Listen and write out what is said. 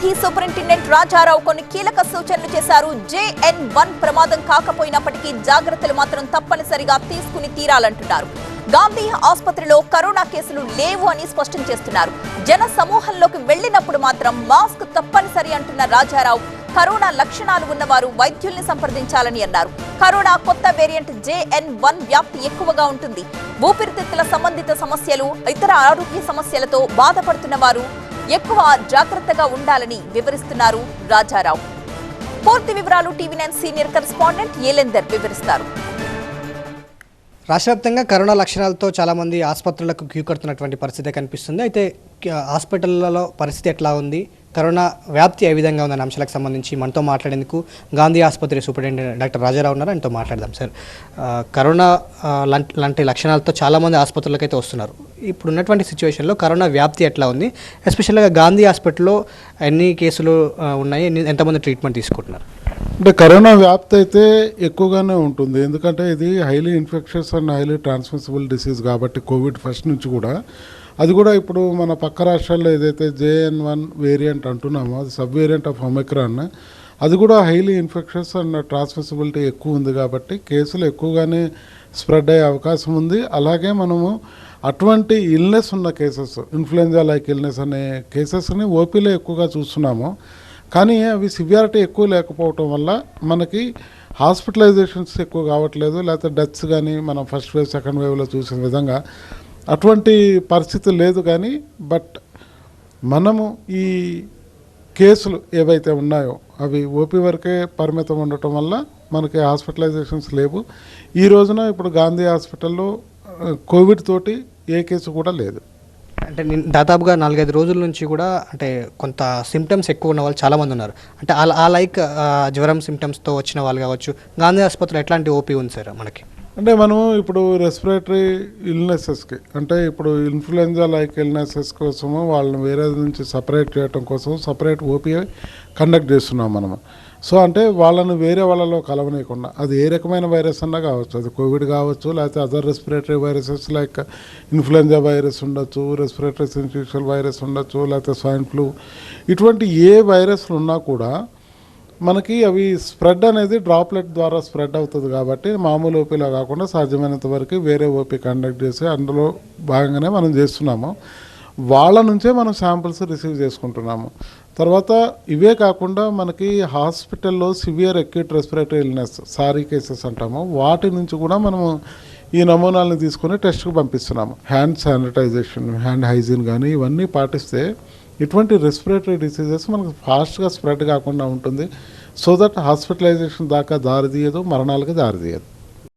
Gandhi superintendent Rajarao కొన్ని కీలక సూచనలు చేశారు. జేఎన్ వన్ ప్రమాదం కాకపోయినప్పటికీ జాగ్రత్తలు మాత్రం తప్పనిసరిగా తీసుకుని తీరాలంటున్నారు. గాంధీ ఆసుపత్రిలో కరోనా కేసులు లేవు అని స్పష్టం చేస్తున్నారు. జన సమూహంలోకి వెళ్ళినప్పుడు మాత్రం మాస్క్ తప్పనిసరి అంటున్న రాజారావు కరోనా లక్షణాలు ఉన్నవారు వైద్యుల్ని సంప్రదించాలని అన్నారు. కరోనా కొత్త వేరియంట్ జేఎన్ వన్ వ్యాప్తి ఎక్కువగా ఉంటుంది. ఊపిరితిత్తుల సంబంధిత సమస్యలు ఇతర ఆరోగ్య సమస్యలతో బాధపడుతున్న వారు ఎక్కువ జాగ్రత్తగా ఉండాలని వివరిస్తున్నారు రాజారావు. పూర్తి వివరాలు TV nine senior correspondent Yelender వివరిస్తారు. రాష్ట్ర వ్యాప్తంగా కరోనా లక్షణాలతో చాలామంది ఆసుపత్రులకు క్యూ కడుతున్నటువంటి పరిస్థితి కనిపిస్తుంది. అయితే హాస్పిటల్లో హాస్పిటళ్ళలో పరిస్థితి ఎట్లా ఉంది? కరోనా వ్యాప్తి ఏ విధంగా ఉందనే అంశాలకు సంబంధించి మనతో మాట్లాడేందుకు గాంధీ ఆసుపత్రి సూపరింటెండెంట్ డాక్టర్ రాజారావు ఉన్నారు. ఆయనతో మాట్లాడదాం సార్. కరోనా లాంటి లాంటి లక్షణాలతో చాలామంది ఆసుపత్రులకు అయితే వస్తున్నారు. ఇప్పుడు ఉన్నటువంటి సిచ్యువేషన్లో కరోనా వ్యాప్తి ఎట్లా ఉంది? ఎస్పెషల్గా గాంధీ హాస్పిటల్లో ఎన్ని కేసులు ఉన్నాయి? ఎంతమంది ట్రీట్మెంట్ తీసుకుంటున్నారు? అంటే కరోనా వ్యాప్తి అయితే ఎక్కువగానే ఉంటుంది. ఎందుకంటే ఇది highly infections and highly transmissible disease కాబట్టి కోవిడ్ ఫస్ట్ నుంచి కూడా అది కూడా ఇప్పుడు మన పక్క రాష్ట్రాల్లో ఏదైతే జేఎన్ వన్ వేరియంట్ అంటున్నామో అది సబ్ వేరియంట్ ఆఫ్ ఒమిక్రాన్ అది కూడా హైలీ ఇన్ఫెక్షన్స్ అండ్ ట్రాన్స్మిసిబిలిటీ ఎక్కువ ఉంది కాబట్టి కేసులు ఎక్కువగానే స్ప్రెడ్ అయ్యే అవకాశం ఉంది. అలాగే మనము అటువంటి ఇల్నెస్ ఉన్న కేసెస్ ఇన్ఫ్లుయెంజా లైక్ ఇల్నెస్ అనే కేసెస్ని ఓపీలో ఎక్కువగా చూస్తున్నాము. కానీ అవి సివియారిటీ ఎక్కువ లేకపోవటం వల్ల మనకి హాస్పిటలైజేషన్స్ ఎక్కువ కావట్లేదు లేకపోతే డెత్స్ కానీ మనం ఫస్ట్ వేవ్ సెకండ్ వేవ్లో చూసిన విధంగా అటువంటి పరిస్థితి లేదు కానీ బట్ మనము ఈ కేసులు ఏవైతే ఉన్నాయో అవి ఓపీ వరకే పరిమితం ఉండటం వల్ల మనకి హాస్పిటలైజేషన్స్ లేవు. ఈ రోజున ఇప్పుడు గాంధీ హాస్పిటల్లో కోవిడ్ తోటి ఏ కేసు కూడా లేదు. అంటే దాదాపుగా నాలుగైదు రోజుల నుంచి కూడా అంటే కొంత సిమ్టమ్స్ ఎక్కువ ఉన్న వాళ్ళు చాలామంది ఉన్నారు. అంటే ఆ- ఆ లైక్ జ్వరం సిమ్టమ్స్తో వచ్చిన వాళ్ళు కావచ్చు గాంధీ ఆసుపత్రిలో ఎట్లాంటి ఓపీ ఉంది సార్ మనకి? అంటే మనం ఇప్పుడు రెస్పిరేటరీ ఇల్నెసెస్కి అంటే ఇప్పుడు ఇన్ఫ్లుయెంజా లైక్ ఇల్నెసెస్ కోసము వాళ్ళని వేరే నుంచి సపరేట్ చేయడం కోసం సపరేట్ ఓపీ కండక్ట్ చేస్తున్నాం మనము. సో అంటే వాళ్ళని వేరే వాళ్ళలో కలవనీయకుండా అది ఏ రకమైన వైరస్ అన్నా కావచ్చు అది కోవిడ్ కావచ్చు లేకపోతే other respiratory viruses like influenza virus ఉండొచ్చు రెస్పిరేటరీ సిన్సిషియల్ వైరస్ ఉండొచ్చు లేకపోతే స్వైన్ ఫ్లూ ఇటువంటి ఏ వైరస్లు ఉన్నా కూడా మనకి అవి స్ప్రెడ్ అనేది డ్రాప్లెట్ ద్వారా స్ప్రెడ్ అవుతుంది కాబట్టి మామూలు ఓపీలో కాకుండా సాధ్యమైనంత వరకు వేరే ఓపీ కండక్ట్ చేసి అందులో భాగంగానే మనం చేస్తున్నాము. వాళ్ళ నుంచే మనం శాంపిల్స్ రిసీవ్ చేసుకుంటున్నాము. తర్వాత ఇవే కాకుండా మనకి హాస్పిటల్లో severe acute respiratory illness sorry cases అంటాము. వాటి నుంచి కూడా మనము ఈ నమూనాలను తీసుకుని టెస్ట్కి పంపిస్తున్నాము. హ్యాండ్ శానిటైజేషన్ హ్యాండ్ హైజీన్ కానీ ఇవన్నీ పాటిస్తే ఇటువంటి రెస్పిరేటరీ డిసీజెస్ మనకు ఫాస్ట్గా స్ప్రెడ్ కాకుండా ఉంటుంది. సో దట్ హాస్పిటలైజేషన్ దాకా దారితీయదు మరణాలకు దారితీయదు.